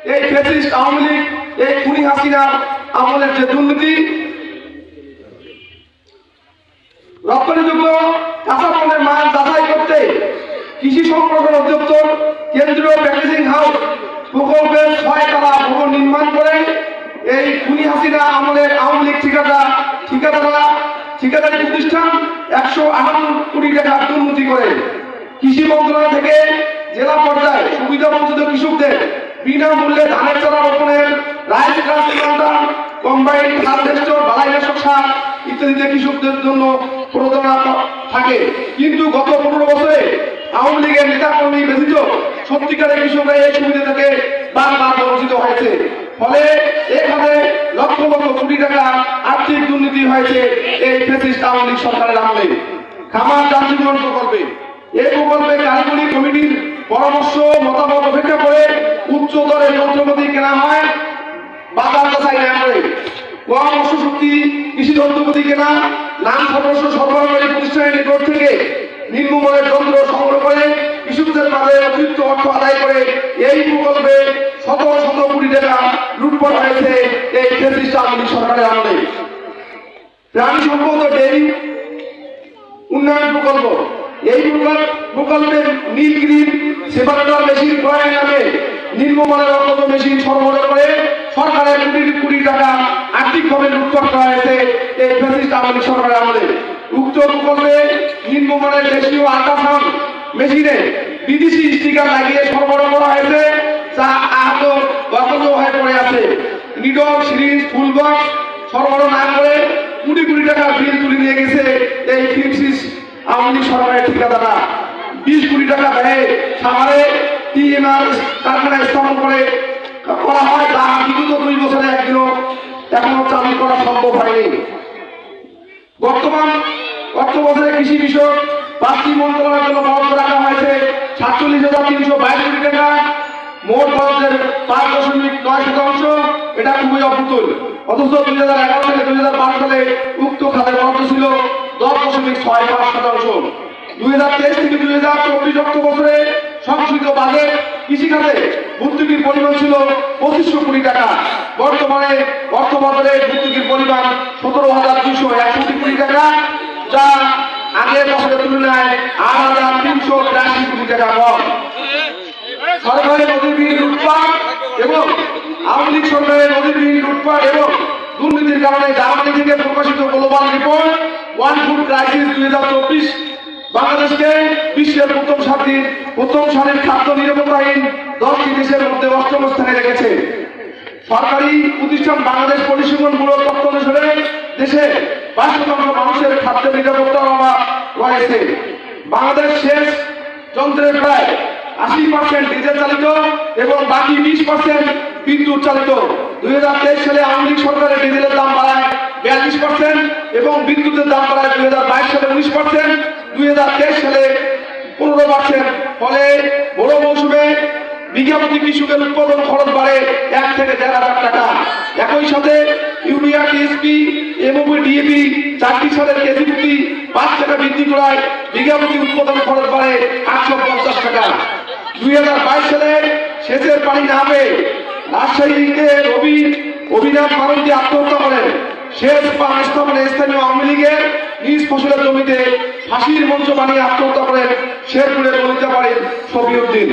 এই ফেসিস্ট আওয়ামী লীগ, এই খুনি হাসিনা আমলের যে দুর্নীতি রপ্তানিযোগ্য কাঁচামালের মান যাচাই করতে কৃষি সংরক্ষণ অধিদপ্তর কেন্দ্রীয় প্যাকেজিং হাউস প্রকল্পের ছয় তালা ভবন নির্মাণ করে এই খুনি হাসিনা আমলের আওয়ামী লীগ ঠিকাদার, ঠিকাদাররা ঠিকাদারি প্রতিষ্ঠান একশো আটান্ন কোটি টাকা দুর্নীতি করে। কৃষি মন্ত্রণালয় থেকে জেলা পর্যায়ে সুবিধা বঞ্চিত কৃষকদের বিনামূল্যে ধানের চারা রোপণের সার ইত্যাদিতে কৃষকদের জন্য প্রণোদনা থাকে। কিন্তু গত পনেরো বছরে আওয়ামী লীগের নেতা কর্মী ব্যতীত সত্যিকারের কৃষকরা এই সুবিধা থেকে বারবার বঞ্চিত হয়েছে। ফলে এখানে লক্ষ লক্ষ কোটি টাকা আর্থিক দুর্নীতি হয়েছে এই ফেসিস্ট আওয়ামী লীগ সরকারের আমলে। খামার যান্ত্রিকরণ প্রকল্পে। এই প্রকল্পে কারিগরি কমিটির পরামর্শ, মতামত অপেক্ষা করে উচ্চ দরের যন্ত্রপাতি কেনা হয়, বাজার নেওয়া করে কম শক্তি কৃষি যন্ত্রপাতি কেনা নাম সদস্য সরবরাহকারী প্রতিষ্ঠানের নিকট থেকে নিম্নমানের যন্ত্র সংগ্রহ করে কৃষকদের মাঝে অতিরিক্ত অর্থ আদায় করে এই প্রকল্পে শত শত কোটি টাকা লুটপাট হয়েছে এই ফেসিস্ট আওয়ামী সরকারের আমলে। প্রাণী সম্পদ ও ডেয়ারি উন্নয়ন প্রকল্প। এই প্রকল্প- প্রকল্পের নীলগিরির সেপারেটর মেশিন ক্রয়ের নামে নিম্নমানের অন্তত মেশিন সরবরাহ করে সরকারের কোটি কোটি টাকা আর্থিকভাবে লুটপাট করা হয়েছে এই ফ্যাসিস্ট আওয়ামী সরকারের আমলে। উক্ত প্রকল্পে নিম্নমানের দেশীয় আল্ট্রাসাউন্ড মেশিনে বিদেশি স্টিকার লাগিয়ে সরবরাহ করা হয়েছে, যা আহত অকেজ হয়ে পড়ে আছে। নিডল সিরিজ ফুল সরবরাহ না করে কোটি কোটি টাকা বিল তুলে নিয়ে গেছে এই ফিক্সিস আওয়ামী লীগ সরকারের ঠিকাদাররা বিশ কোটি টাকা ব্যয়ে সাভারে টিএমআর কারখানা স্থাপন করে করা হয়। তা বিগত দুই বছরে একদিনও এখনও চালু করা সম্ভব হয়নি। বর্তমান অর্থ বছরে কৃষি বিষয়ক পাঁচটি মন্ত্রণালয়ের জন্য বরাদ্দ রাখা হয়েছে সাতচল্লিশ হাজার তিনশো বাইশ কোটি টাকা। মোট বরাদ্দের পাঁচ দশমিক নয় শতাংশ এটা খুবই অপ্রতুল। অথচ দুই হাজার এগারো থেকে দুই হাজার বারো সালে উক্ত খাতের বরাদ্দ ছিল দশ দশমিক ছয় পাঁচ শতাংশ। দুই হাজার তেইশ থেকে দুই হাজার চব্বিশ অর্থ বছরে সংশোধিত বাজেট কৃষিখাতে ভর্তুকির পরিমাণ ছিল পঁচিশশো কোটি টাকা। বর্তমানে অর্থ ভর্তুকির পরিমাণ সতেরো হাজার দুইশো একষট্টি কোটি টাকা, যা আগের বছরের তুলনায় আট হাজার তিনশো বিরাশি কোটি টাকা কম। সরকারি নদীবিহীন লুটপাট এবং আওয়ামী লীগ সরকারের নদীবিহীন লুটপাট এবং দুর্নীতির কারণে জার্মানি থেকে প্রকাশিত global report one food crisis দুই হাজার চব্বিশ বাংলাদেশকে বিশ্বের প্রথম সারির প্রথম সারির খাদ্য নিরাপত্তাহীন দশটি দেশের মধ্যে অষ্টম স্থানে রেখেছে। সরকারি প্রতিষ্ঠান বাংলাদেশ পরিসংখ্যান ব্যুরোর তথ্য অনুসারে দেশে বাইশ মানুষের খাদ্য নিরাপত্তার অভাব রয়েছে। বাংলাদেশ শেষ যন্ত্রের প্রায় আশি পার্সেন্ট ডিজেল চালিত এবং বাকি বিশ পার্সেন্ট বিদ্যুৎ চালিত। দুই হাজার তেইশ সালে আওয়ামী লীগ সরকারের ডিজেলের দাম বাড়ায় বিয়াল্লিশ পার্সেন্ট এবং বিদ্যুতের দাম বাড়ায় দুই হাজার বাইশ সালে উনিশ পার্সেন্ট আটশো পঞ্চাশ টাকা। দুই হাজার বাইশ সালে সেচের পানি না পেয়ে রাজশাহীতে রবি অভিনাভ মারুতি আত্মহত্যা করেন। সেচ পান স্থাপনে স্থানীয় আওয়ামী লীগের নিজ ফসলের জমিতে ফাঁসির মঞ্চ বানিয়ে আত্মহত্যা করেন শেরপুরের ললিতা পারেন শফিউদ্দিন।